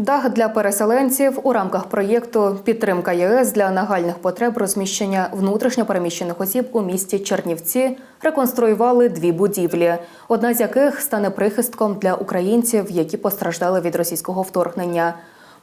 Дах для переселенців у рамках проєкту Підтримка ЄС для нагальних потреб розміщення внутрішньопереміщених осіб у місті Чернівці реконструювали дві будівлі, одна з яких стане прихистком для українців, які постраждали від російського вторгнення.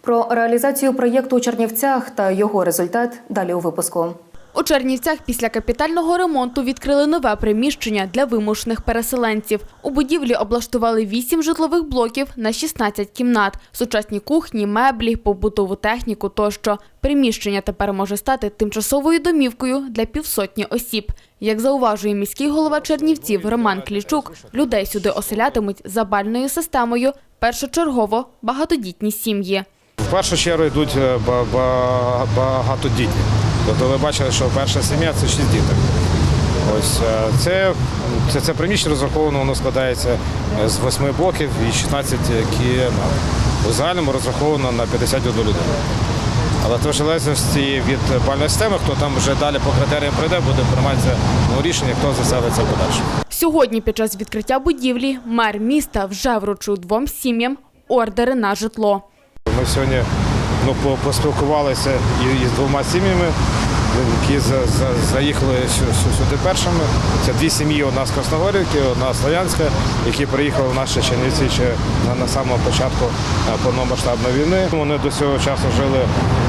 Про реалізацію проєкту у Чернівцях та його результат далі у випуску. У Чернівцях після капітального ремонту відкрили нове приміщення для вимушених переселенців. У будівлі облаштували 8 житлових блоків на 16 кімнат, сучасні кухні, меблі, побутову техніку тощо. Приміщення тепер може стати тимчасовою домівкою для півсотні осіб. Як зауважує міський голова Чернівців Роман Клічук, людей сюди оселятимуть за бальною системою першочергово багатодітні сім'ї. В першу чергу йдуть е, ба- ба- багатодітні. Тобто ви бачили, що перша сім'я це шість діток. Ось е, це, це, це приміщення розраховано, воно складається е, з восьми блоків і 16 кімнат. У загальному розраховано на 51 людину. Але то в залежності від бальної системи, хто там вже далі по критеріям прийде, буде прийматися ну, рішення, хто заселиться подальше. Сьогодні під час відкриття будівлі мер міста вже вручив двом сім'ям ордери на житло. Ми сьогодні ну, по- поспілкувалися із двома сім'ями, які за- за- заїхали сю- сю- сюди першими. Це дві сім'ї, одна з Красногорівки, одна з Слов'янська, які приїхали в наші Чернівці ще на, на самому початку е, повномасштабної війни. Вони до цього часу жили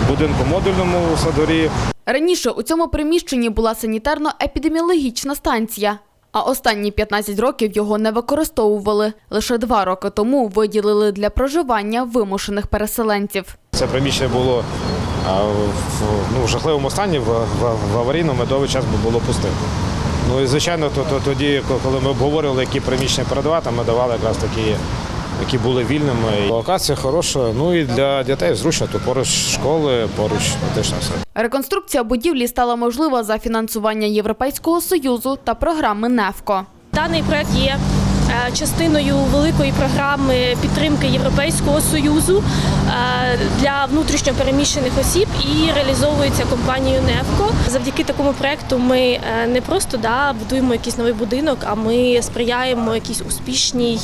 в будинку модульному у Садорі. Раніше у цьому приміщенні була санітарно-епідеміологічна станція. А останні 15 років його не використовували. Лише два роки тому виділили для проживання вимушених переселенців. Це приміщення було в, ну, жахливому стані, в, в, в аварійному довгий час було пустим. Ну і звичайно, то, то, тоді, коли ми обговорювали, які приміщення передавати, ми давали якраз такі, які були вільними. Локація хороша, ну і для дітей зручно, то поруч школи, поруч медична все. Реконструкція будівлі стала можлива за фінансування Європейського союзу та програми НЕФКО. Даний проект є частиною великої програми підтримки Європейського союзу е, для внутрішньопереміщених осіб і реалізовується компанією НЕФКО. Завдяки такому проекту ми е, не просто да, будуємо якийсь новий будинок, а ми сприяємо якійсь успішній,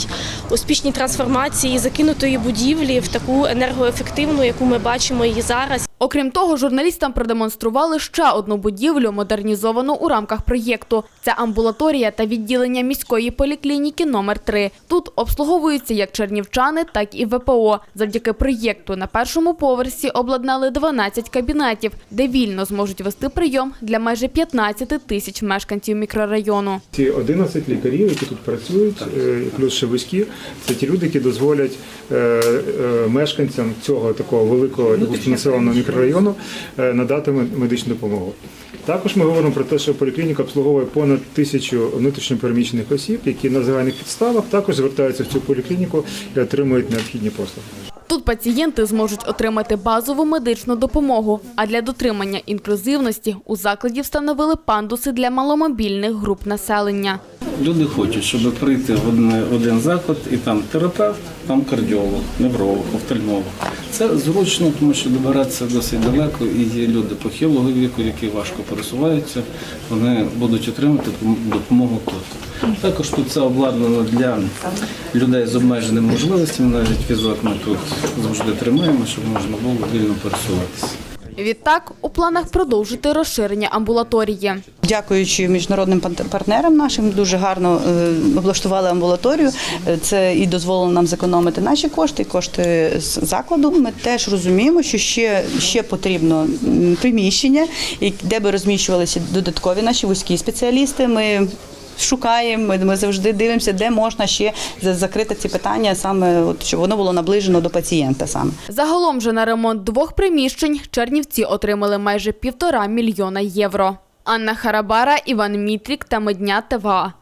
успішній трансформації закинутої будівлі в таку енергоефективну, яку ми бачимо її зараз. Окрім того, журналістам продемонстрували ще одну будівлю, модернізовану у рамках проєкту. Це амбулаторія та відділення міської поліклініки номер 3 Тут обслуговуються як чернівчани, так і ВПО. Завдяки проєкту на першому поверсі обладнали 12 кабінетів, де вільно зможуть вести прийом для майже 15 тисяч мешканців мікрорайону. Ці 11 лікарів, які тут працюють, е, плюс ще вузькі, це ті люди, які дозволять е, е, мешканцям цього такого великого і густонаселеного мікрорайону е, надати медичну допомогу. Також ми говоримо про те, що поліклініка обслуговує понад тисячу внутрішньопереміщених осіб, які на загальних підставах також звертаються в цю поліклініку і отримують необхідні послуги. Тут пацієнти зможуть отримати базову медичну допомогу. А для дотримання інклюзивності у закладі встановили пандуси для маломобільних груп населення. Люди хочуть, щоб прийти в один, один заклад, і там терапевт, там кардіолог, невролог, офтальмолог. Це зручно, тому що добиратися досить далеко, і є люди похилого віку, які важко пересуваються. Вони будуть отримати допомогу тут. Також тут це обладнано для людей з обмеженими можливостями, навіть візок ми тут завжди тримаємо, щоб можна було вільно пересуватися. Відтак у планах продовжити розширення амбулаторії. Дякуючи міжнародним партнерам нашим, дуже гарно е, облаштували амбулаторію. Е, Це і дозволило нам зекономити наші кошти, і кошти закладу. Ми теж розуміємо, що ще, ще потрібно приміщення, де би розміщувалися додаткові наші вузькі спеціалісти. Ми Шукаємо, ми завжди дивимося, де можна ще закрити ці питання, саме от щоб воно було наближено до пацієнта саме. Загалом же на ремонт двох приміщень Чернівці отримали майже півтора мільйона євро. Анна Харабара, Іван Мітрік та Медня ТВА.